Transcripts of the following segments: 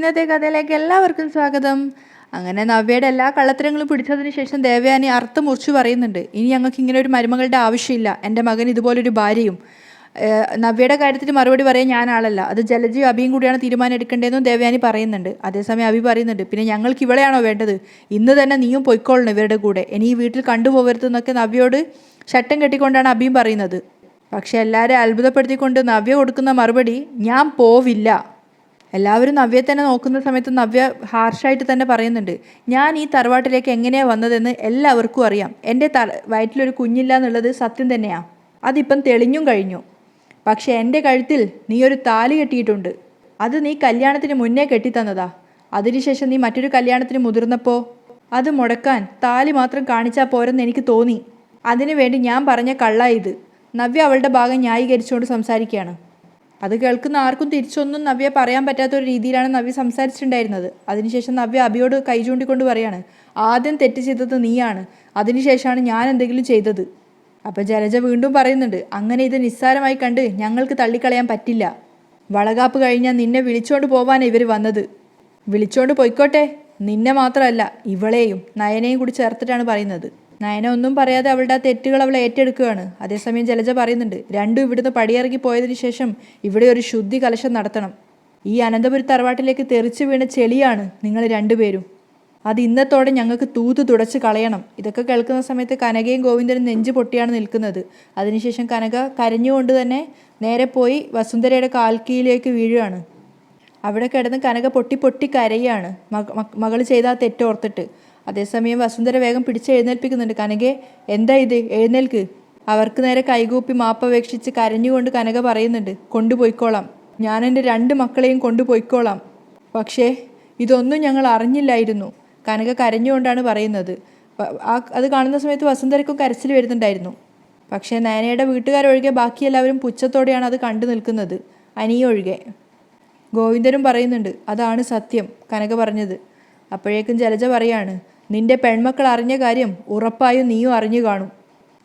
ഇന്നത്തെ കഥയിലേക്ക് എല്ലാവർക്കും സ്വാഗതം. അങ്ങനെ നവ്യയുടെ എല്ലാ കള്ളത്തരങ്ങളും പിടിച്ചതിന് ശേഷം ദേവയാനി അർത്ഥം മുറിച്ചു പറയുന്നുണ്ട്. ഇനി ഞങ്ങൾക്ക് ഇങ്ങനെ ഒരു മരുമകളുടെ ആവശ്യമില്ല. എന്റെ മകൻ ഇതുപോലൊരു ഭാര്യയും. നവ്യയുടെ കാര്യത്തിൽ മറുപടി പറയാൻ ഞാനാളല്ല അത് ജലജയും അഭിയും കൂടിയാണ് തീരുമാനം എടുക്കേണ്ടതെന്നും ദേവയാനി പറയുന്നുണ്ട്. അതേസമയം അഭി പറയുന്നുണ്ട് പിന്നെ ഞങ്ങൾക്ക് ഇവളെയാണോ വേണ്ടത്? ഇന്ന് തന്നെ നീയും പൊയ്ക്കോളണം ഇവരുടെ കൂടെ. ഇനി ഈ വീട്ടിൽ കണ്ടുപോകരുതെന്നൊക്കെ നവ്യയോട് ഷട്ടം കെട്ടിക്കൊണ്ടാണ് അഭിയും പറയുന്നത്. പക്ഷെ എല്ലാവരെയും അത്ഭുതപ്പെടുത്തിക്കൊണ്ട് നവ്യ കൊടുക്കുന്ന മറുപടി ഞാൻ പോവില്ല. എല്ലാവരും നവ്യ തന്നെ നോക്കുന്ന സമയത്ത് നവ്യ ഹാർഷായിട്ട് തന്നെ പറയുന്നുണ്ട് ഞാൻ ഈ തറവാട്ടിലേക്ക് എങ്ങനെയാണ് വന്നതെന്ന് എല്ലാവർക്കും അറിയാം. എന്റെ ത വയറ്റിലൊരു കുഞ്ഞില്ല എന്നുള്ളത് സത്യം തന്നെയാണ് അതിപ്പം തെളിഞ്ഞും കഴിഞ്ഞു. പക്ഷേ എന്റെ കഴുത്തിൽ നീ ഒരു താലി കെട്ടിയിട്ടുണ്ട്. അത് നീ കല്യാണത്തിന് മുന്നേ കെട്ടിത്തന്നതാ. അതിനുശേഷം നീ മറ്റൊരു കല്യാണത്തിന് മുതിർന്നപ്പോൾ അത് മുടക്കാൻ താലി മാത്രം കാണിച്ചാൽ പോരെന്ന് എനിക്ക് തോന്നി. അതിനുവേണ്ടി ഞാൻ പറഞ്ഞ കള്ള ഇത്. നവ്യ അവളുടെ ഭാഗം ന്യായീകരിച്ചുകൊണ്ട് സംസാരിക്കുകയാണ്. അത് കേൾക്കുന്ന ആർക്കും തിരിച്ചൊന്നും നവ്യ പറയാൻ പറ്റാത്ത ഒരു രീതിയിലാണ് നവ്യ സംസാരിച്ചിട്ടുണ്ടായിരുന്നത്. അതിനുശേഷം നവ്യ അബിയോട് കൈ ചൂണ്ടിക്കൊണ്ട് പറയാണ് ആദ്യം തെറ്റ് ചെയ്തത് നീയാണ് അതിനുശേഷമാണ് ഞാൻ എന്തെങ്കിലും ചെയ്തത്. അപ്പം ജലജ വീണ്ടും പറയുന്നുണ്ട് അങ്ങനെ ഇത് നിസ്സാരമായി കണ്ട് ഞങ്ങൾക്ക് തള്ളിക്കളയാൻ പറ്റില്ല. വളകാപ്പ് കഴിഞ്ഞാൽ നിന്നെ വിളിച്ചോണ്ട് പോവാനാണ് ഇവർ വന്നത്. വിളിച്ചോണ്ട് പോയിക്കോട്ടെ. നിന്നെ മാത്രമല്ല ഇവളെയും നയനെയും കൂടി ചേർത്തിട്ടാണ് പറയുന്നത്. നയന ഒന്നും പറയാതെ അവളുടെ ആ തെറ്റുകൾ അവൾ ഏറ്റെടുക്കുകയാണ്. അതേസമയം ജലജ പറയുന്നുണ്ട് രണ്ടും ഇവിടുന്ന് പടിയിറങ്ങി പോയതിനു ശേഷം ഇവിടെ ഒരു ശുദ്ധി കലശം നടത്തണം. ഈ അനന്തപുരി തറവാട്ടിലേക്ക് തെറിച്ചു വീണ ചെളിയാണ് നിങ്ങൾ രണ്ടുപേരും. അത് ഇന്നത്തോടെ ഞങ്ങൾക്ക് തൂത്ത് തുടച്ച് കളയണം. ഇതൊക്കെ കേൾക്കുന്ന സമയത്ത് കനകയും ഗോവിന്ദനും നെഞ്ച് പൊട്ടിയാണ് നിൽക്കുന്നത്. അതിനുശേഷം കനക കരഞ്ഞുകൊണ്ട് തന്നെ നേരെ പോയി വസുന്ധരയുടെ കാൽക്കീയിലേക്ക് വീഴുകയാണ്. അവിടെ കിടന്ന് കനക പൊട്ടി പൊട്ടി കരയാണ് മകൾ ചെയ്ത ആ തെറ്റോർത്തിട്ട് അതേസമയം വസുന്ധര വേഗം പിടിച്ച് എഴുന്നേൽപ്പിക്കുന്നുണ്ട് കനകെ എന്താ ഇത്? എഴുന്നേൽക്ക്. അവർക്ക് നേരെ കൈകൂപ്പി മാപ്പപേക്ഷിച്ച് കരഞ്ഞുകൊണ്ട് കനക പറയുന്നുണ്ട് കൊണ്ടുപോയിക്കോളാം. ഞാൻ എന്റെ രണ്ട് മക്കളെയും കൊണ്ടുപോയിക്കോളാം. പക്ഷേ ഇതൊന്നും ഞങ്ങൾ അറിഞ്ഞില്ലായിരുന്നു. കനക കരഞ്ഞുകൊണ്ടാണ് പറയുന്നത്. ആ അത് കാണുന്ന സമയത്ത് വസുന്ധരയ്ക്കും കരച്ചിൽ വരുന്നുണ്ടായിരുന്നു. പക്ഷേ നയനയുടെ വീട്ടുകാരൊഴികെ ബാക്കി എല്ലാവരും പുച്ഛത്തോടെയാണ് അത് കണ്ടു നിൽക്കുന്നത്. അനിയൊഴികെ. ഗോവിന്ദനും പറയുന്നുണ്ട് അതാണ് സത്യം കനക പറഞ്ഞത്. അപ്പോഴേക്കും ജലജ പറയാണ് നിന്റെ പെൺമക്കൾ അറിഞ്ഞ കാര്യം ഉറപ്പായും നീയും അറിഞ്ഞു കാണും.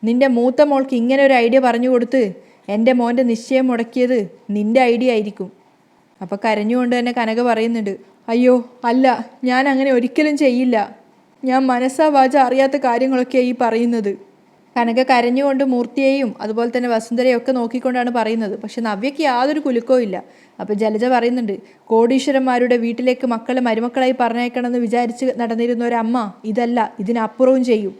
നിന്റെ മൂത്ത മോൾക്ക് ഇങ്ങനെ ഒരു ഐഡിയ പറഞ്ഞു കൊടുത്ത് എന്റെ മോന്റെ നിശ്ചയം മുടക്കിയത് നിന്റെ ഐഡിയ ആയിരിക്കും. അപ്പോൾ കരഞ്ഞുകൊണ്ട് തന്നെ കനക പറയുന്നുണ്ട് അയ്യോ അല്ല ഞാൻ അങ്ങനെ ഒരിക്കലും ചെയ്യില്ല. ഞാൻ മനസ്സാ വാച അറിയാത്ത കാര്യങ്ങളൊക്കെയാണ് ഈ പറയുന്നത്. കനക കരഞ്ഞുകൊണ്ട് മൂർത്തിയെയും അതുപോലെ തന്നെ വസുന്ധരയും ഒക്കെ നോക്കിക്കൊണ്ടാണ് പറയുന്നത്. പക്ഷെ നവ്യയ്ക്ക് യാതൊരു കുലുക്കവും ഇല്ല. അപ്പോൾ ജലജ പറയുന്നുണ്ട് കോടീശ്വരന്മാരുടെ വീട്ടിലേക്ക് മക്കളെ മരുമക്കളായി പറഞ്ഞേക്കണമെന്ന് വിചാരിച്ച് നടന്നിരുന്ന ഒരമ്മ ഇതല്ല ഇതിനപ്പുറവും ചെയ്യും.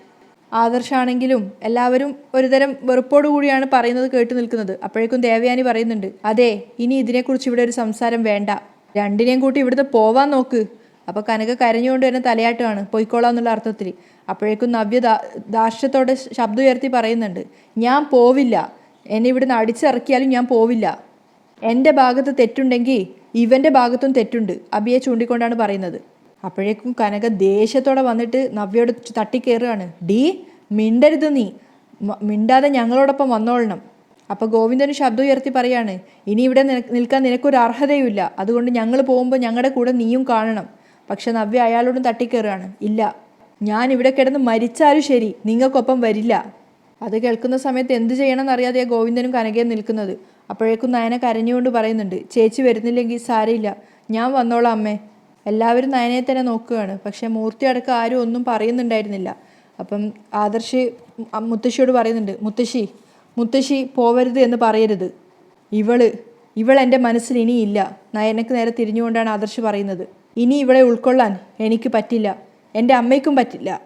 ആദർശാണെങ്കിലും എല്ലാവരും ഒരുതരം വെറുപ്പോടു കൂടിയാണ് പറയുന്നത് കേട്ടു നിൽക്കുന്നത്. അപ്പോഴേക്കും ദേവയാനി പറയുന്നുണ്ട് അതെ ഇനി ഇതിനെക്കുറിച്ച് ഇവിടെ ഒരു സംസാരം വേണ്ട. രണ്ടിനെയും കൂട്ടി ഇവിടുത്തെ പോവാൻ നോക്ക്. അപ്പോൾ കനക കരഞ്ഞുകൊണ്ട് തന്നെ തലയാട്ടമാണ് പൊയ്ക്കോളാം എന്നുള്ള അർത്ഥത്തിൽ. അപ്പോഴേക്കും നവ്യ ദാർഷ്യത്തോടെ ശബ്ദം ഉയർത്തി പറയുന്നുണ്ട്. ഞാൻ പോവില്ല. എന്നെ ഇവിടുന്ന് അടിച്ചിറക്കിയാലും ഞാൻ പോവില്ല. എന്റെ ഭാഗത്ത് തെറ്റുണ്ടെങ്കിൽ ഇവന്റെ ഭാഗത്തും തെറ്റുണ്ട്. അബിയെ ചൂണ്ടിക്കൊണ്ടാണ് പറയുന്നത്. അപ്പോഴേക്കും കനക ദേഷ്യത്തോടെ വന്നിട്ട് നവ്യയോട് തട്ടിക്കയറുകയാണ് ഡീ മിണ്ടരുത് നീ. മിണ്ടാതെ ഞങ്ങളോടൊപ്പം വന്നോളണം. അപ്പോൾ ഗോവിന്ദന് ശബ്ദം ഉയർത്തി പറയാണ്. ഇനി ഇവിടെ നിൽക്കാൻ നിനക്കൊരു അർഹതയുമില്ല. അതുകൊണ്ട് ഞങ്ങൾ പോകുമ്പോൾ ഞങ്ങളുടെ കൂടെ നീയും കാണണം. പക്ഷെ നവ്യ അയാളോടും തട്ടിക്കയറുകയാണ് ഇല്ല ഞാൻ ഇവിടെ കിടന്ന് മരിച്ചാലും ശരി നിങ്ങൾക്കൊപ്പം വരില്ല. അത് കേൾക്കുന്ന സമയത്ത് എന്ത് ചെയ്യണമെന്ന് അറിയാതെ ഗോവിന്ദനും കനകയും നിൽക്കുന്നത്. അപ്പോഴേക്കും നയന കരഞ്ഞുകൊണ്ട് പറയുന്നുണ്ട് ചേച്ചി വരുന്നില്ലെങ്കിൽ സാരയില്ല ഞാൻ വന്നോളാം അമ്മേ. എല്ലാവരും നയനയെ തന്നെ നോക്കുകയാണ്. പക്ഷേ മൂർത്തി അടക്കം ആരും ഒന്നും പറയുന്നുണ്ടായിരുന്നില്ല. അപ്പം ആദർശ് മുത്തശ്ശിയോട് പറയുന്നുണ്ട് മുത്തശ്ശി മുത്തശ്ശി പോവരുത് എന്ന് പറയരുത്. ഇവൾ ഇവൾ എന്റെ മനസ്സിൽ ഇനിയില്ല. നയനക്ക് നേരെ തിരിഞ്ഞുകൊണ്ടാണ് ആദർശ് പറയുന്നത്. ഇനി ഇവളെ ഉൾക്കൊള്ളാൻ എനിക്ക് പറ്റില്ല. എന്റെ അമ്മയ്ക്കും പറ്റില്ല.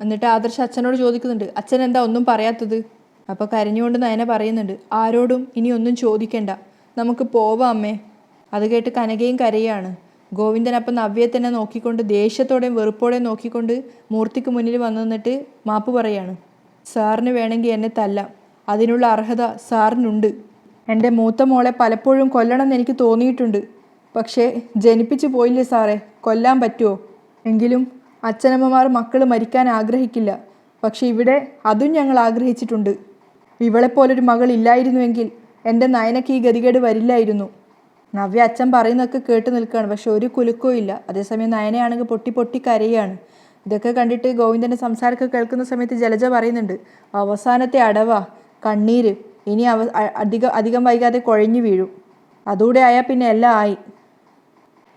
എന്നിട്ട് ആദർശ് അച്ഛനോട് ചോദിക്കുന്നുണ്ട് അച്ഛൻ എന്താ ഒന്നും പറയാത്തത്? അപ്പോൾ കരഞ്ഞുകൊണ്ട് നയന പറയുന്നുണ്ട് ആരോടും ഇനി ഒന്നും ചോദിക്കണ്ട. നമുക്ക് പോവാം അമ്മേ. അത് കേട്ട് കനകയും കരയാണ്. ഗോവിന്ദൻ അപ്പം നവ്യയെ തന്നെ നോക്കിക്കൊണ്ട് ദേഷ്യത്തോടെയും വെറുപ്പോടെയും നോക്കിക്കൊണ്ട് മൂർത്തിക്ക് മുന്നിൽ വന്നു നിന്നിട്ട് മാപ്പ് പറയാണ് സാറിന് വേണമെങ്കിൽ എന്നെ തല്ല. അതിനുള്ള അർഹത സാറിനുണ്ട്. എന്റെ മൂത്ത മോളെ പലപ്പോഴും കൊല്ലണമെന്ന് എനിക്ക് തോന്നിയിട്ടുണ്ട്. പക്ഷേ ജനിപ്പിച്ചു പോയില്ലേ സാറേ? കൊല്ലാൻ പറ്റുമോ എങ്കിലും അച്ഛനമ്മമാർ മക്കൾ മരിക്കാൻ ആഗ്രഹിക്കില്ല. പക്ഷെ ഇവിടെ അതും ഞങ്ങൾ ആഗ്രഹിച്ചിട്ടുണ്ട്. ഇവളെപ്പോലൊരു മകൾ ഇല്ലായിരുന്നുവെങ്കിൽ എന്റെ നയനക്ക് ഈ ഗതികേട് വരില്ലായിരുന്നു. നവ്യ അച്ഛൻ പറയുന്നതൊക്കെ കേട്ട് നിൽക്കുകയാണ്. പക്ഷെ ഒരു കുലുക്കവും ഇല്ല. അതേസമയം നയനയാണെങ്കിൽ പൊട്ടി പൊട്ടി കരയാണ് ഇതൊക്കെ കണ്ടിട്ട് ഗോവിന്ദന്റെ സംസാരമൊക്കെ കേൾക്കുന്ന സമയത്ത് ജലജ പറയുന്നുണ്ട് അവസാനത്തെ അടവ കണ്ണീര്. ഇനി അവ അധികം അധികം വൈകാതെ കുഴഞ്ഞു വീഴും. അതുകൂടെ ആയാൽ പിന്നെ എല്ലാം ആയി.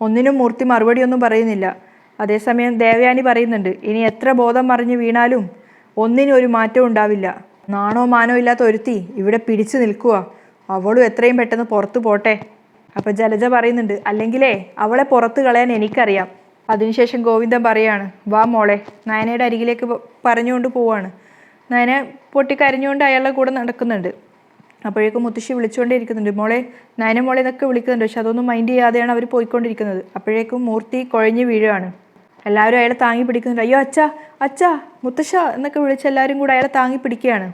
ഒന്നിനും മൂർത്തി മറുപടിയൊന്നും പറയുന്നില്ല. അതേസമയം ദേവയാനി പറയുന്നുണ്ട് ഇനി എത്ര ബോധം മറിഞ്ഞ് വീണാലും ഒന്നിനും ഒരു മാറ്റവും ഉണ്ടാവില്ല. നാണോ മാനോ ഇല്ലാത്ത ഒരുത്തി ഇവിടെ പിടിച്ചു നിൽക്കുക അവളും എത്രയും പെട്ടെന്ന് പുറത്തു പോട്ടെ. അപ്പം ജലജ പറയുന്നുണ്ട് അല്ലെങ്കിലേ അവളെ പുറത്ത് കളയാൻ എനിക്കറിയാം. അതിനുശേഷം ഗോവിന്ദൻ പറയാണ് വാ മോളെ നയനയുടെ അരികിലേക്ക് പറഞ്ഞുകൊണ്ട് പോവാണ്. നയന പൊട്ടിക്കരഞ്ഞുകൊണ്ട് അയാളുടെ കൂടെ നടക്കുന്നുണ്ട്. അപ്പോഴേക്കും മുത്തശ്ശി വിളിച്ചുകൊണ്ടേയിരിക്കുന്നുണ്ട് മോളെ നയന മോളെ എന്നൊക്കെ വിളിക്കുന്നുണ്ട് പക്ഷെ അതൊന്നും മൈൻഡ് ചെയ്യാതെയാണ് അവർ പോയിക്കൊണ്ടിരിക്കുന്നത്. അപ്പോഴേക്കും മൂർത്തി കുഴഞ്ഞു വീഴുകയാണ്. എല്ലാവരും അയാളെ താങ്ങി പിടിക്കുന്നുണ്ട്. അയ്യോ അച്ഛ അച്ഛ മുത്തശ്ശ എന്നൊക്കെ വിളിച്ച് എല്ലാവരും കൂടെ അയാളെ താങ്ങി പിടിക്കുകയാണ്.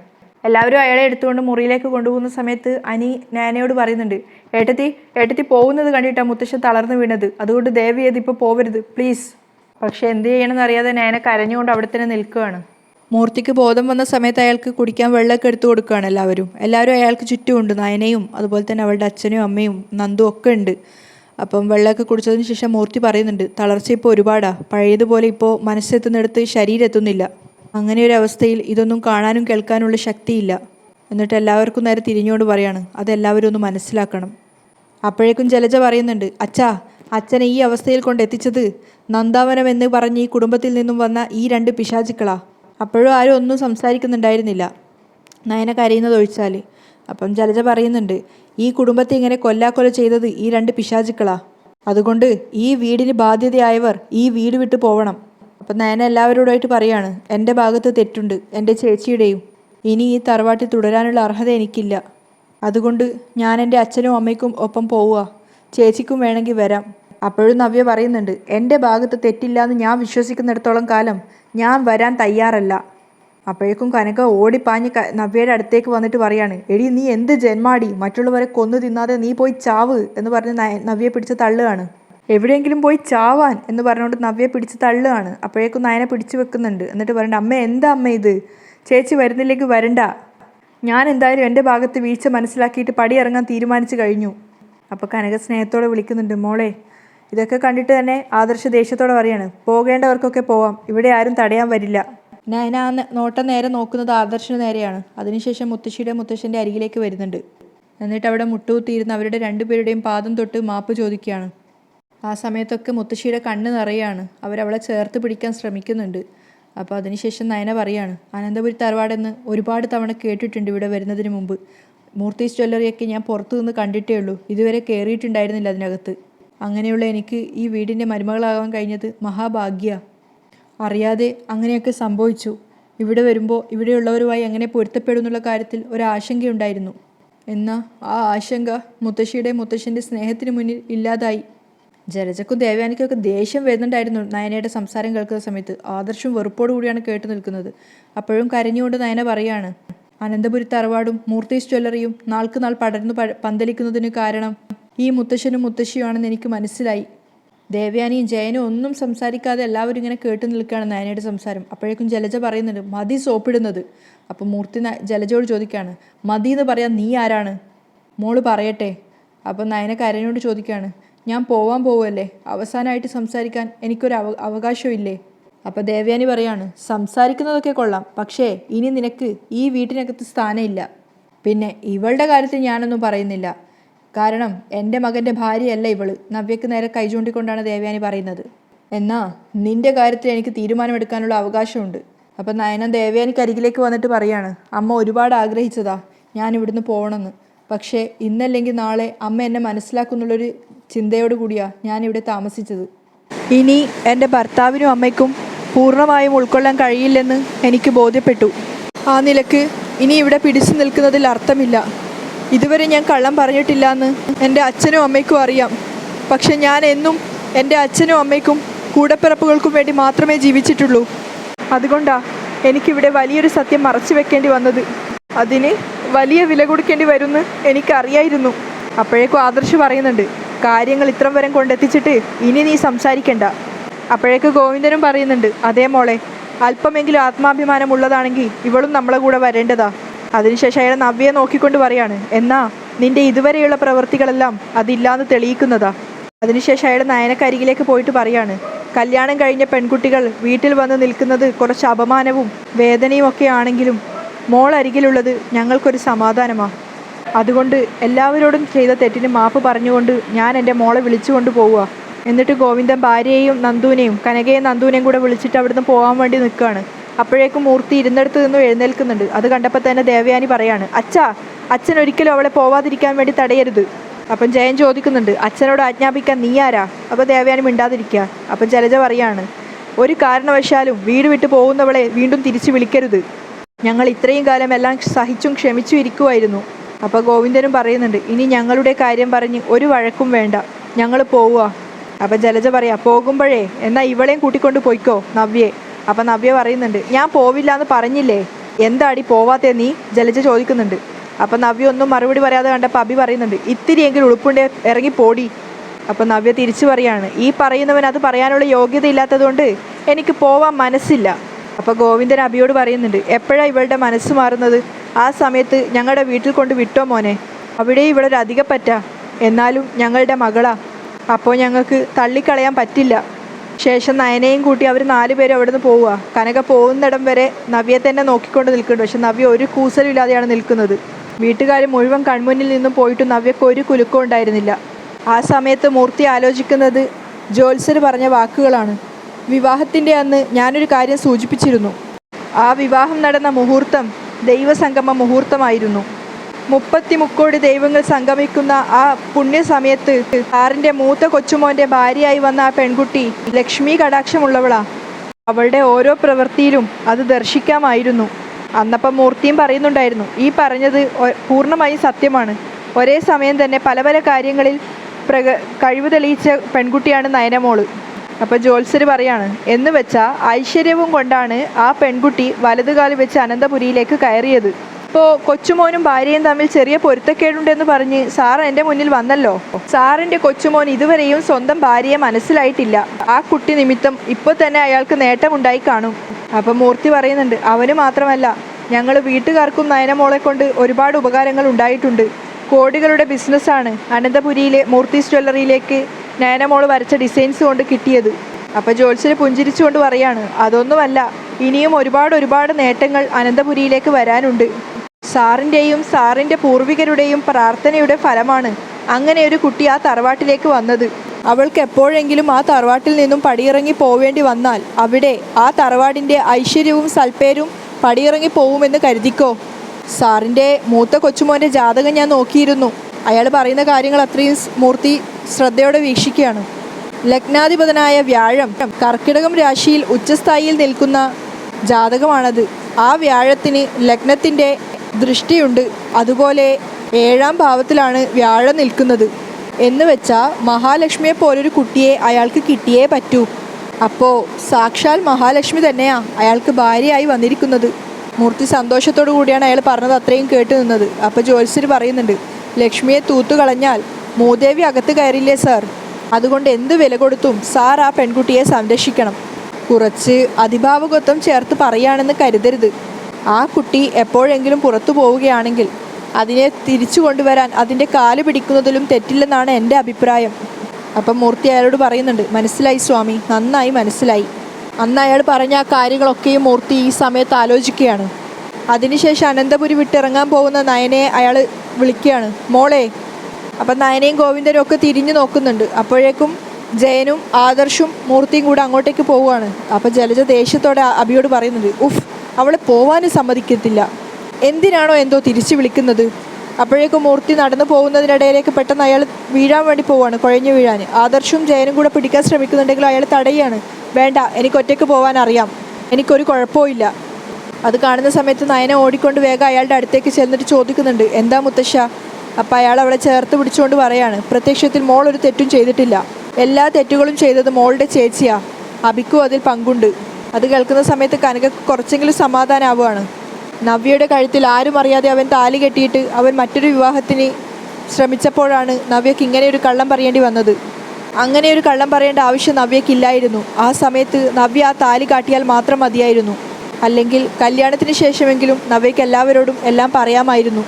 എല്ലാവരും അയാളെ എടുത്തുകൊണ്ട് മുറിയിലേക്ക് കൊണ്ടുപോകുന്ന സമയത്ത് അനി നാനയോട് പറയുന്നുണ്ട് ഏട്ടത്തി ഏട്ടത്തി പോകുന്നത് കണ്ടിട്ടാണ് മുത്തശ്ശൻ തളർന്നു വീണത്. അതുകൊണ്ട് ദയവ് ചെയ്ത് ഇപ്പോൾ പോവരുത് പ്ലീസ്. പക്ഷെ എന്ത് ചെയ്യണമെന്ന് അറിയാതെ നാന കരഞ്ഞുകൊണ്ട് അവിടെ തന്നെ നിൽക്കുകയാണ്. മൂർത്തിക്ക് ബോധം വന്ന സമയത്ത് അയാൾക്ക് കുടിക്കാൻ വെള്ളമൊക്കെ എടുത്തു കൊടുക്കുകയാണ് എല്ലാവരും. എല്ലാവരും അയാൾക്ക് ചുറ്റുമുണ്ട്. നയനയും അതുപോലെ തന്നെ അവളുടെ അച്ഛനും അമ്മയും നന്ദും ഒക്കെ ഉണ്ട്. അപ്പം വെള്ളമൊക്കെ കുടിച്ചതിന് ശേഷം മൂർത്തി പറയുന്നുണ്ട് തളർച്ച ഇപ്പോൾ ഒരുപാടാ. പഴയതുപോലെ ഇപ്പോൾ മനസ്സെത്തുന്നിടത്ത് ശരീരം എത്തുന്നില്ല. അങ്ങനെ ഒരു അവസ്ഥയിൽ ഇതൊന്നും കാണാനും കേൾക്കാനുള്ള ശക്തിയില്ല. എന്നിട്ട് എല്ലാവർക്കും നേരെ തിരിഞ്ഞുകൊണ്ട് പറയാണ് അതെല്ലാവരും ഒന്ന് മനസ്സിലാക്കണം. അപ്പോഴേക്കും ജലജ പറയുന്നുണ്ട് അച്ഛാ അച്ഛനെ ഈ അവസ്ഥയിൽ കൊണ്ടെത്തിച്ചത് നന്ദാവനം എന്ന് പറഞ്ഞ് ഈ കുടുംബത്തിൽ നിന്നും വന്ന ഈ രണ്ട് പിശാചുക്കളാ. അപ്പോഴും ആരും ഒന്നും സംസാരിക്കുന്നുണ്ടായിരുന്നില്ല. നയന കരയുന്നത് ഒഴിച്ചാൽ അപ്പം ജലജ പറയുന്നുണ്ട് ഈ കുടുംബത്തെ ഇങ്ങനെ കൊല്ലാക്കൊല ചെയ്തത് ഈ രണ്ട് പിശാചുക്കളാ. അതുകൊണ്ട് ഈ വീടിന് ബാധ്യതയായവർ ഈ വീട് വിട്ടു പോവണം. അപ്പം നയന എല്ലാവരോടായിട്ട് പറയാണ് എന്റെ ഭാഗത്ത് തെറ്റുണ്ട് എന്റെ ചേച്ചിയുടെയും. ഇനി ഈ തറവാട്ടിൽ തുടരാനുള്ള അർഹത എനിക്കില്ല. അതുകൊണ്ട് ഞാൻ എന്റെ അച്ഛനും അമ്മയ്ക്കും ഒപ്പം പോവുക. ചേച്ചിക്കും വേണമെങ്കിൽ വരാം. അപ്പോഴും നവ്യ പറയുന്നുണ്ട് എന്റെ ഭാഗത്ത് തെറ്റില്ല എന്ന് ഞാൻ വിശ്വസിക്കുന്നിടത്തോളം കാലം ഞാൻ വരാൻ തയ്യാറല്ല. അപ്പോഴേക്കും കനക ഓടിപ്പാഞ്ഞ് നവ്യയുടെ അടുത്തേക്ക് വന്നിട്ട് പറയാണ് എടി നീ എന്ത് ജന്മാടി? മറ്റുള്ളവരെ കൊന്നു തിന്നാതെ നീ പോയി ചാവ്? എന്ന് പറഞ്ഞ് നവ്യയെ പിടിച്ച് തള്ളുകയാണ്. എവിടെയെങ്കിലും പോയി ചാവാൻ? എന്ന് പറഞ്ഞുകൊണ്ട് നവ്യയെ പിടിച്ച് തള്ളുകയാണ്. അപ്പോഴേക്കും നയനെ പിടിച്ചു വെക്കുന്നുണ്ട്. എന്നിട്ട് പറയണ്ട അമ്മ എന്താ അമ്മ ഇത്? ചേച്ചി വരുന്നില്ലെങ്കിൽ വരണ്ട. ഞാൻ എന്തായാലും എന്റെ ഭാഗത്ത് വീഴ്ച മനസ്സിലാക്കിയിട്ട് പടിയിറങ്ങാൻ തീരുമാനിച്ചു കഴിഞ്ഞു. അപ്പോൾ കനക സ്നേഹത്തോടെ വിളിക്കുന്നുണ്ട് മോളെ ഇതൊക്കെ കണ്ടിട്ട് തന്നെ ആദർശ ദേഷ്യത്തോടെ പറയാണ് പോകേണ്ടവർക്കൊക്കെ പോവാം ഇവിടെ ആരും തടയാൻ വരില്ല. നയന നോട്ടം നേരെ നോക്കുന്നത് ആദർശന് നേരെയാണ്. അതിനുശേഷം മുത്തശ്ശിയുടെ മുത്തശ്ശന്റെ അരികിലേക്ക് വരുന്നുണ്ട്. എന്നിട്ട് അവിടെ മുട്ടുകുത്തിയിരുന്ന് അവരുടെ രണ്ടുപേരുടെയും പാദം തൊട്ട് മാപ്പ് ചോദിക്കുകയാണ്. ആ സമയത്തൊക്കെ മുത്തശ്ശിയുടെ കണ്ണ് നിറയാണ്. അവരവളെ ചേർത്ത് പിടിക്കാൻ ശ്രമിക്കുന്നുണ്ട്. അപ്പോൾ അതിനുശേഷം നയന പറയാണ് അനന്തപുരി തറവാടെന്ന് ഒരുപാട് തവണ കേട്ടിട്ടുണ്ട് ഇവിടെ വരുന്നതിന് മുമ്പ്. മൂർത്തീസ് ജ്വല്ലറിയൊക്കെ ഞാൻ പുറത്തു നിന്ന് കണ്ടിട്ടേ ഉള്ളൂ. ഇതുവരെ കയറിയിട്ടുണ്ടായിരുന്നില്ല അതിനകത്ത്. അങ്ങനെയുള്ള എനിക്ക് ഈ വീടിന്റെ മരുമകളാകാൻ കഴിഞ്ഞത് മഹാഭാഗ്യ. അറിയാതെ അങ്ങനെയൊക്കെ സംഭവിച്ചു. ഇവിടെ വരുമ്പോൾ ഇവിടെയുള്ളവരുമായി എങ്ങനെ പൊരുത്തപ്പെടും എന്നുള്ള കാര്യത്തിൽ ഒരാശങ്കയുണ്ടായിരുന്നു. എന്നാൽ ആ ആശങ്ക മുത്തശ്ശിയുടെ മുത്തശ്ശന്റെ സ്നേഹത്തിന് മുന്നിൽ ഇല്ലാതായി. ജലജക്കും ദേവയാനിക്കൊക്കെ ദേഷ്യം വരുന്നുണ്ടായിരുന്നു നയനയുടെ സംസാരം കേൾക്കുന്ന സമയത്ത്. ആദർശം വെറുപ്പോടു കൂടിയാണ് കേട്ടു നിൽക്കുന്നത്. അപ്പോഴും കരഞ്ഞുകൊണ്ട് നയന പറയാണ് അനന്തപുരി തറവാടും മൂർത്തീസ് ജ്വല്ലറിയും നാൾക്ക് നാൾ പടർന്നു പന്തലിക്കുന്നതിന് കാരണം ഈ മുത്തശ്ശനും മുത്തശ്ശിയുമാണെന്ന് എനിക്ക് മനസ്സിലായി. ദേവയാനിയും ജയനും ഒന്നും സംസാരിക്കാതെ എല്ലാവരും ഇങ്ങനെ കേട്ടു നിൽക്കുകയാണ് നയനയുടെ സംസാരം. അപ്പോഴേക്കും ജലജ പറയുന്നുണ്ട് മതി സോപ്പിടുന്നത്. അപ്പോൾ മൂർത്തി ജലജയോട് ചോദിക്കുകയാണ് മതി എന്ന് പറയാൻ നീ ആരാണ്? മോൾ പറയട്ടെ. അപ്പം നയന കരനോട് ചോദിക്കുകയാണ് ഞാൻ പോവാൻ പോവുമല്ലേ അവസാനമായിട്ട് സംസാരിക്കാൻ എനിക്കൊരു അവ അവകാശമില്ലേ? അപ്പോൾ ദേവയാനി പറയാണ് സംസാരിക്കുന്നതൊക്കെ കൊള്ളാം പക്ഷേ ഇനി നിനക്ക് ഈ വീട്ടിനകത്ത് സ്ഥാനമില്ല. പിന്നെ ഇവളുടെ കാര്യത്തിൽ ഞാനൊന്നും പറയുന്നില്ല. കാരണം എന്റെ മകന്റെ ഭാര്യയല്ല ഇവൾ. നവ്യക്ക് നേരെ കൈ ചൂണ്ടിക്കൊണ്ടാണ് ദേവയാനി പറയുന്നത്. എന്നാ നിന്റെ കാര്യത്തിൽ എനിക്ക് തീരുമാനമെടുക്കാനുള്ള അവകാശമുണ്ട്. അപ്പം നയനം ദേവയാനിക്ക് അരികിലേക്ക് വന്നിട്ട് പറയാണ് അമ്മ ഒരുപാട് ആഗ്രഹിച്ചതാ ഞാൻ ഇവിടുന്ന് പോകണമെന്ന്. പക്ഷേ ഇന്നല്ലെങ്കിൽ നാളെ അമ്മ എന്നെ മനസ്സിലാക്കുന്നുള്ളൊരു ചിന്തയോട് കൂടിയാ ഞാൻ ഇവിടെ താമസിച്ചത്. ഇനി എന്റെ ഭർത്താവിനും അമ്മയ്ക്കും പൂർണമായും ഉൾക്കൊള്ളാൻ കഴിയില്ലെന്ന് എനിക്ക് ബോധ്യപ്പെട്ടു. ആ നിലയ്ക്ക് ഇനി ഇവിടെ പിടിച്ചു നിൽക്കുന്നതിൽ അർത്ഥമില്ല. ഇതുവരെ ഞാൻ കള്ളം പറഞ്ഞിട്ടില്ല എന്ന് എന്റെ അച്ഛനും അമ്മയ്ക്കും അറിയാം. പക്ഷെ ഞാൻ എന്നും എന്റെ അച്ഛനും അമ്മയ്ക്കും കൂടപ്പിറപ്പുകൾക്കും വേണ്ടി മാത്രമേ ജീവിച്ചിട്ടുള്ളൂ. അതുകൊണ്ടാ എനിക്കിവിടെ വലിയൊരു സത്യം മറച്ചു വെക്കേണ്ടി വന്നത്. അതിന് വലിയ വില കൊടുക്കേണ്ടി വരുമെന്ന് എനിക്കറിയായിരുന്നു. അപ്പോഴേക്കും ആദർശ് പറയുന്നുണ്ട് കാര്യങ്ങൾ ഇത്രം വരെ കൊണ്ടെത്തിച്ചിട്ട് ഇനി നീ സംസാരിക്കണ്ട. അപ്പോഴേക്ക് ഗോവിന്ദനും പറയുന്നുണ്ട് അതേ മോളെ അല്പമെങ്കിലും ആത്മാഭിമാനം ഉള്ളതാണെങ്കിൽ ഇവളും നമ്മളെ കൂടെ വരേണ്ടതാ. അതിനുശേഷം അയാൾ നവ്യയെ നോക്കിക്കൊണ്ട് പറയാണ് എന്നാ നിന്റെ ഇതുവരെയുള്ള പ്രവൃത്തികളെല്ലാം അതില്ലാന്ന് തെളിയിക്കുന്നതാ. അതിനുശേഷം അയാൾ നയനക്കരികിലേക്ക് പോയിട്ട് പറയാണ് കല്യാണം കഴിഞ്ഞ പെൺകുട്ടികൾ വീട്ടിൽ വന്ന് നിൽക്കുന്നത് കുറച്ച് അപമാനവും വേദനയും ഒക്കെ ആണെങ്കിലും മോൾ അരികിലുള്ളത് ഞങ്ങൾക്കൊരു സമാധാനമാണ് അതുകൊണ്ട് എല്ലാവരോടും ചെയ്ത തെറ്റിന് മാപ്പ് പറഞ്ഞുകൊണ്ട് ഞാൻ എന്റെ മോളെ വിളിച്ചുകൊണ്ട് പോവുക. എന്നിട്ട് ഗോവിന്ദൻ ഭാര്യയെയും നന്ദുവിനെയും കനകയും നന്ദുവിനെയും കൂടെ വിളിച്ചിട്ട് അവിടുന്ന് പോകാൻ വേണ്ടി നിൽക്കുകയാണ് അപ്പോഴേക്കും മൂർത്തി ഇരുന്നിടത്ത് നിന്നും എഴുന്നേൽക്കുന്നുണ്ട്. അത് കണ്ടപ്പോൾ തന്നെ ദേവയാനി പറയാണ് അച്ഛാ അച്ഛൻ ഒരിക്കലും അവളെ പോവാതിരിക്കാൻ വേണ്ടി തടയരുത്. അപ്പം ജയൻ ചോദിക്കുന്നുണ്ട് അച്ഛനോട് ആജ്ഞാപിക്കാൻ നീ ആരാ? അപ്പോൾ ദേവയാനി മിണ്ടാതിരിക്കുക അപ്പം ജലജ പറയാണ് ഒരു കാരണവശാലും വീട് വിട്ടു പോകുന്നവളെ വീണ്ടും തിരിച്ചു വിളിക്കരുത്. ഞങ്ങൾ ഇത്രയും കാലം എല്ലാം സഹിച്ചും ക്ഷമിച്ചും ഇരിക്കുമായിരുന്നു അപ്പോൾ ഗോവിന്ദനും പറയുന്നുണ്ട് ഇനി ഞങ്ങളുടെ കാര്യം പറഞ്ഞ് ഒരു വഴക്കും വേണ്ട. ഞങ്ങൾ പോവുക. അപ്പം ജലജ പറയാം പോകുമ്പോഴേ എന്നാൽ ഇവളെയും കൂട്ടിക്കൊണ്ട് പോയിക്കോ നവ്യെ അപ്പം നവ്യ പറയുന്നുണ്ട് ഞാൻ പോവില്ല എന്ന് പറഞ്ഞില്ലേ? എന്താടി പോവാത്തേ നീ? ജലജ ചോദിക്കുന്നുണ്ട്. അപ്പം നവ്യ ഒന്നും മറുപടി പറയാതെ കണ്ടപ്പോൾ അബി പറയുന്നുണ്ട് ഇത്തിരിയെങ്കിലും ഉളുപ്പുണ്ടേ ഇറങ്ങി പോടി. അപ്പം നവ്യ തിരിച്ചു പറയാണ് ഈ പറയുന്നവൻ അത് പറയാനുള്ള യോഗ്യത ഇല്ലാത്തതുകൊണ്ട് എനിക്ക് പോവാൻ മനസ്സില്ല. അപ്പോൾ ഗോവിന്ദൻ അബിയോട് പറയുന്നുണ്ട് എപ്പോഴാണ് ഇവളുടെ മനസ്സ് മാറുന്നത്? ആ സമയത്ത് ഞങ്ങളുടെ വീട്ടിൽ കൊണ്ട് വിട്ടോ മോനെ? അവിടെ ഇവളൊരു അധികപ്പറ്റ എന്നാലും ഞങ്ങളുടെ മകളാ. അപ്പോൾ ഞങ്ങൾക്ക് തള്ളിക്കളയാൻ പറ്റില്ല. ശേഷം നയനയും കൂട്ടി അവർ നാലുപേരും അവിടെ നിന്ന് പോവുക. കനക പോകുന്നിടം വരെ നവ്യെ തന്നെ നോക്കിക്കൊണ്ട് നിൽക്കുന്നുണ്ട്. പക്ഷെ നവ്യ ഒരു കൂസലും ഇല്ലാതെയാണ് നിൽക്കുന്നത്. വീട്ടുകാർ മുഴുവൻ കൺമുന്നിൽ നിന്നും പോയിട്ട് നവ്യക്ക് ഒരു കുലുക്കം ഉണ്ടായിരുന്നില്ല. ആ സമയത്ത് മൂർത്തി ആലോചിക്കുന്നത് ജോത്സർ പറഞ്ഞ വാക്കുകളാണ്. വിവാഹത്തിന്റെ അന്ന് ഞാനൊരു കാര്യം സൂചിപ്പിച്ചിരുന്നു. ആ വിവാഹം നടന്ന മുഹൂർത്തം ദൈവസംഗമ മുഹൂർത്തമായിരുന്നു. മുപ്പത്തി മുക്കോടി ദൈവങ്ങൾ സംഗമിക്കുന്ന ആ പുണ്യസമയത്ത് സാറിന്റെ മൂത്ത കൊച്ചുമോന്റെ ഭാര്യയായി വന്ന ആ പെൺകുട്ടി ലക്ഷ്മി കടാക്ഷമുള്ളവളാ. അവളുടെ ഓരോ പ്രവൃത്തിയിലും അത് ദർശിക്കാമായിരുന്നു. അന്നപ്പം മൂർത്തിയും പറയുന്നുണ്ടായിരുന്നു ഈ പറഞ്ഞത് പൂർണമായും സത്യമാണ്. ഒരേ സമയം തന്നെ പല പല കാര്യങ്ങളിൽ പ്രക കഴിവ് തെളിയിച്ച പെൺകുട്ടിയാണ് നയനമോൾ. അപ്പോൾ ജോത്സർ പറയാണ് എന്ന് വെച്ചാൽ ഐശ്വര്യവും കൊണ്ടാണ് ആ പെൺകുട്ടി വലതുകാൽ വെച്ച് അനന്തപുരിയിലേക്ക് കയറിയത്. ഇപ്പോൾ കൊച്ചുമോനും ഭാര്യയും തമ്മിൽ ചെറിയ പൊരുത്തക്കേടുണ്ടെന്ന് പറഞ്ഞ് സാർ എന്റെ മുന്നിൽ വന്നല്ലോ. സാറിന്റെ കൊച്ചുമോൻ ഇതുവരെയും സ്വന്തം ഭാര്യയെ മനസ്സിലായിട്ടില്ല. ആ കുട്ടി നിമിത്തം ഇപ്പോൾ തന്നെ അയാൾക്ക് നേട്ടമുണ്ടായി കാണും. അപ്പം മൂർത്തി പറയുന്നുണ്ട് അവന് മാത്രമല്ല ഞങ്ങൾ വീട്ടുകാർക്കും നയനമോളെ കൊണ്ട് ഒരുപാട് ഉപകാരങ്ങൾ ഉണ്ടായിട്ടുണ്ട്. കോടികളുടെ ബിസിനസ്സാണ് അനന്തപുരിയിലെ മൂർത്തി ജ്വല്ലറിയിലേക്ക് നയനമോൾ വരച്ച ഡിസൈൻസ് കൊണ്ട് കിട്ടിയത്. അപ്പോൾ ജോത്സ്യന് പുഞ്ചിരിച്ചുകൊണ്ട് പറയാണ് അതൊന്നുമല്ല ഇനിയും ഒരുപാട് ഒരുപാട് നേട്ടങ്ങൾ അനന്തപുരിയിലേക്ക് വരാനുണ്ട്. സാറിന്റെയും സാറിന്റെ പൂർവികരുടെയും പ്രാർത്ഥനയുടെ ഫലമാണ് അങ്ങനെ ഒരു കുട്ടി ആ തറവാട്ടിലേക്ക് വന്നത്. അവൾക്ക് എപ്പോഴെങ്കിലും ആ തറവാട്ടിൽ നിന്നും പടിയിറങ്ങി പോവേണ്ടി വന്നാൽ അവിടെ ആ തറവാടിന്റെ ഐശ്വര്യവും സൽപ്പേരും പടിയിറങ്ങി പോവുമെന്ന് കരുതിക്കോ. സാറിന്റെ മൂത്ത കൊച്ചുമോന്റെ ജാതകം ഞാൻ നോക്കിയിരുന്നു. അയാൾ പറയുന്ന കാര്യങ്ങൾ അത്രയും മൂർത്തി ശ്രദ്ധയോടെ വീക്ഷിക്കുകയാണ്. ലഗ്നാധിപതനായ വ്യാഴം കർക്കിടകം രാശിയിൽ ഉച്ചസ്ഥായിയിൽ നിൽക്കുന്ന ജാതകമാണത്. ആ വ്യാഴത്തിന് ലഗ്നത്തിന്റെ ദൃഷ്ടിയുണ്ട്. അതുപോലെ ഏഴാം ഭാവത്തിലാണ് വ്യാഴം നിൽക്കുന്നത്. എന്ന് വെച്ചാൽ മഹാലക്ഷ്മിയെ പോലൊരു കുട്ടിയെ അയാൾക്ക് കിട്ടിയേ പറ്റൂ. അപ്പോൾ സാക്ഷാൽ മഹാലക്ഷ്മി തന്നെയാ അയാൾക്ക് ഭാര്യയായി വന്നിരിക്കുന്നത്. മൂർത്തി സന്തോഷത്തോടു കൂടിയാണ് അയാൾ പറഞ്ഞത് അത്രയും കേട്ട് നിന്നത്. അപ്പോൾ ജ്യോത്സ്യർ പറയുന്നുണ്ട് ലക്ഷ്മിയെ തൂത്തുകളഞ്ഞാൽ മൂദേവി അകത്ത് കയറില്ലേ സാർ? അതുകൊണ്ട് എന്ത് വില കൊടുത്തും സാർ ആ പെൺകുട്ടിയെ സംരക്ഷിക്കണം കുറച്ച് അതിഭാവകത്വം ചേർത്ത് പറയുകയാണെന്ന് കരുതരുത്. ആ കുട്ടി എപ്പോഴെങ്കിലും പുറത്തു പോവുകയാണെങ്കിൽ അതിനെ തിരിച്ചു കൊണ്ടുവരാൻ അതിന്റെ കാൽ പിടിക്കുന്നതിലും തെറ്റില്ലെന്നാണ് എന്റെ അഭിപ്രായം. അപ്പം മൂർത്തി അയാളോട് പറയുന്നുണ്ട് മനസ്സിലായി സ്വാമി നന്നായി മനസ്സിലായി. അന്ന് അയാൾ പറഞ്ഞ ആ കാര്യങ്ങളൊക്കെയും മൂർത്തി ഈ സമയത്ത് ആലോചിക്കുകയാണ്. അതിനുശേഷം അനന്തപുരി വിട്ടിറങ്ങാൻ പോകുന്ന നയനയെ അയാൾ വിളിക്കുകയാണ് മോളെ അപ്പം നയനയും ഗോവിന്ദനും ഒക്കെ തിരിഞ്ഞു നോക്കുന്നുണ്ട്. അപ്പോഴേക്കും ജയനും ആദർശും മൂർത്തിയും കൂടെ അങ്ങോട്ടേക്ക് പോവുകയാണ്. അപ്പം ജലജ ദേഷ്യത്തോടെ അബിയോട് പറയുന്നുണ്ട് ഉഫ് അവളെ പോവാനും സമ്മതിക്കത്തില്ല. എന്തിനാണോ എന്തോ തിരിച്ചു വിളിക്കുന്നത്? അപ്പോഴേക്കും മൂർത്തി നടന്നു പോകുന്നതിനിടയിലേക്ക് പെട്ടെന്ന് അയാൾ വീഴാൻ വേണ്ടി പോവാണ് കുഴഞ്ഞു വീഴാൻ. ആദർശവും ജയനും കൂടെ പിടിക്കാൻ ശ്രമിക്കുന്നുണ്ടെങ്കിലും അയാൾ തടയാണ് വേണ്ട എനിക്ക് ഒറ്റയ്ക്ക് പോകാൻ അറിയാം. എനിക്കൊരു കുഴപ്പമില്ല അത് കാണുന്ന സമയത്ത് നയന ഓടിക്കൊണ്ട് വേഗം അയാളുടെ അടുത്തേക്ക് ചെന്നിട്ട് ചോദിക്കുന്നുണ്ട് എന്താ മുത്തശ്ശ? അപ്പം അയാൾ അവളെ ചേർത്ത് പിടിച്ചുകൊണ്ട് പറയാണ് പ്രത്യക്ഷത്തിൽ മോൾ ഒരു തെറ്റും ചെയ്തിട്ടില്ല. എല്ലാ തെറ്റുകളും ചെയ്തത് മോളുടെ ചേച്ചിയാ. അബിക്കും അതിൽ പങ്കുണ്ട്. അത് കേൾക്കുന്ന സമയത്ത് കനകക്ക് കുറച്ചെങ്കിലും സമാധാനമാവുകയാണ് നവ്യയുടെ കഴുത്തിൽ ആരും അറിയാതെ അവൻ താലി കെട്ടിയിട്ട് അവൻ മറ്റൊരു വിവാഹത്തിന് ശ്രമിച്ചപ്പോഴാണ് നവ്യക്ക് ഇങ്ങനെ ഒരു കള്ളം പറയേണ്ടി വന്നത്. അങ്ങനെ ഒരു കള്ളം പറയേണ്ട ആവശ്യം നവ്യക്കില്ലായിരുന്നു. ആ സമയത്ത് നവ്യ ആ താലി കാട്ടിയാൽ മാത്രം മതിയായിരുന്നു. അല്ലെങ്കിൽ കല്യാണത്തിന് ശേഷമെങ്കിലും നവ്യക്ക് എല്ലാവരോടും എല്ലാം പറയാമായിരുന്നു.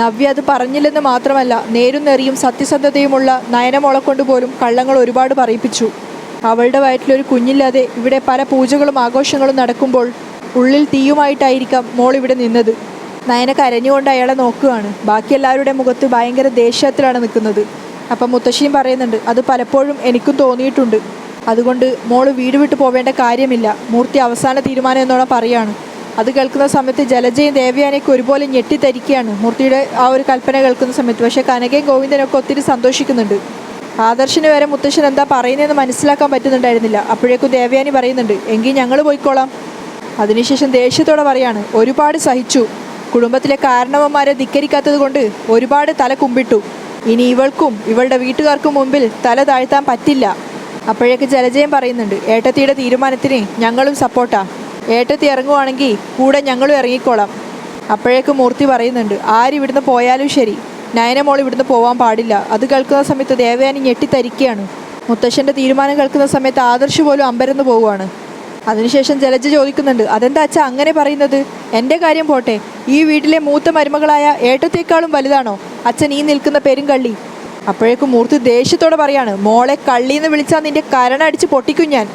നവ്യ അത് പറഞ്ഞില്ലെന്ന് മാത്രമല്ല നേരും നെറിയും സത്യസന്ധതയുമുള്ള നയനമോളെ കൊണ്ട് പോലും കള്ളങ്ങൾ ഒരുപാട് പറയിപ്പിച്ചു. അവളുടെ വയറ്റിലൊരു കുഞ്ഞില്ലാതെ ഇവിടെ പല പൂജകളും ആഘോഷങ്ങളും നടക്കുമ്പോൾ ഉള്ളിൽ തീയുമായിട്ടായിരിക്കാം മോൾ ഇവിടെ നിന്നത്. നയന കരഞ്ഞുകൊണ്ട് അയാളെ നോക്കുകയാണ്. ബാക്കി എല്ലാവരുടെ മുഖത്ത് ഭയങ്കര ദേഷ്യത്തിലാണ് നിൽക്കുന്നത്. അപ്പം മുത്തശ്ശിയും പറയുന്നുണ്ട് അത് പലപ്പോഴും എനിക്കും തോന്നിയിട്ടുണ്ട്. അതുകൊണ്ട് മോൾ വീട് വിട്ടു പോവേണ്ട കാര്യമില്ല. മൂർത്തി അവസാന തീരുമാനം എന്നോണം പറയാണ്. അത് കേൾക്കുന്ന സമയത്ത് ജലജയും ദേവയാനയൊക്കെ ഒരുപോലെ ഞെട്ടിത്തരിക്കുകയാണ്. മൂർത്തിയുടെ ആ ഒരു കൽപ്പന കേൾക്കുന്ന സമയത്ത്. പക്ഷേ കനകയും ഗോവിന്ദനൊക്കെ ഒത്തിരി സന്തോഷിക്കുന്നുണ്ട്. ആദർശിന് വരെ മുത്തശ്ശൻ എന്താ പറയുന്നതെന്ന് മനസ്സിലാക്കാൻ പറ്റുന്നുണ്ടായിരുന്നില്ല. അപ്പോഴേക്കും ദേവയാനി പറയുന്നുണ്ട് എങ്കിൽ ഞങ്ങൾ പോയിക്കോളാം. അതിനുശേഷം ദേഷ്യത്തോടെ പറയാണ് ഒരുപാട് സഹിച്ചു. കുടുംബത്തിലെ കാരണവന്മാരെ ധിക്കരിക്കാത്തത് കൊണ്ട് ഒരുപാട് തല കുമ്പിട്ടു. ഇനി ഇവൾക്കും ഇവളുടെ വീട്ടുകാർക്കും മുമ്പിൽ തല താഴ്ത്താൻ പറ്റില്ല. അപ്പോഴേക്ക് ജലജയം പറയുന്നുണ്ട് ഏട്ടത്തിയുടെ തീരുമാനത്തിന് ഞങ്ങളും സപ്പോർട്ടാ. ഏട്ടത്തി ഇറങ്ങുവാണെങ്കിൽ കൂടെ ഞങ്ങളും ഇറങ്ങിക്കോളാം. അപ്പോഴേക്ക് മൂർത്തി പറയുന്നുണ്ട് ആരിവിടുന്ന് പോയാലും ശരി. നയനമോൾ ഇവിടുന്ന് പോവാൻ പാടില്ല. അത് കേൾക്കുന്ന സമയത്ത് ദേവയാനി ഞെട്ടിത്തരിക്കുകയാണ്. മുത്തശ്ശന്റെ തീരുമാനം കേൾക്കുന്ന സമയത്ത് ആദർശ് പോലും അമ്പരന്ന് പോവുകയാണ്. അതിനുശേഷം ജലജ ചോദിക്കുന്നുണ്ട് അതെന്താ അച്ഛ അങ്ങനെ പറയുന്നത്? എന്റെ കാര്യം പോട്ടെ. ഈ വീട്ടിലെ മൂത്ത മരുമകളായ ഏട്ടത്തേക്കാളും വലുതാണോ? അച്ഛൻ ഈ നിൽക്കുന്ന പെരുംകള്ളി അപ്പോഴേക്കും മൂർത്തി ദേഷ്യത്തോടെ പറയാണ് മോളെ കള്ളിന്ന് വിളിച്ചാൽ നിന്റെ കരണ അടിച്ച് പൊട്ടിക്കും ഞാൻ.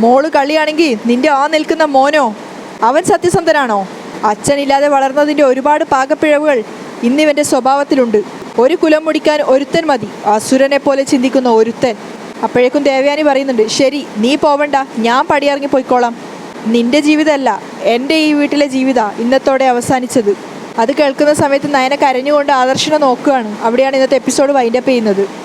മോൾ കള്ളിയാണെങ്കിൽ നിന്റെ ആ നിൽക്കുന്ന മോനോ? അവൻ സത്യസന്ധനാണോ? അച്ഛനില്ലാതെ വളർന്നതിന്റെ ഒരുപാട് പാകപ്പിഴവുകൾ ഇന്നിവന്റെ സ്വഭാവത്തിലുണ്ട്. ഒരു കുലം മുടിക്കാൻ ഒരുത്തൻ മതി. അസുരനെ പോലെ ചിന്തിക്കുന്ന ഒരുത്തൻ. അപ്പോഴേക്കും ദേവയാനി പറയുന്നുണ്ട് ശരി നീ പോവണ്ട. ഞാൻ പടിയിറങ്ങി പോയിക്കോളാം. നിന്റെ ജീവിതമല്ല എന്റെ ഈ വീട്ടിലെ ജീവിത ഇന്നത്തോടെ അവസാനിച്ചത്. അത് കേൾക്കുന്ന സമയത്ത് നയന കരഞ്ഞുകൊണ്ട് ആദർശനെ നോക്കുകയാണ്. അവിടെയാണ് ഇന്നത്തെ എപ്പിസോഡ് വൈൻഡപ്പ് ചെയ്യുന്നത്.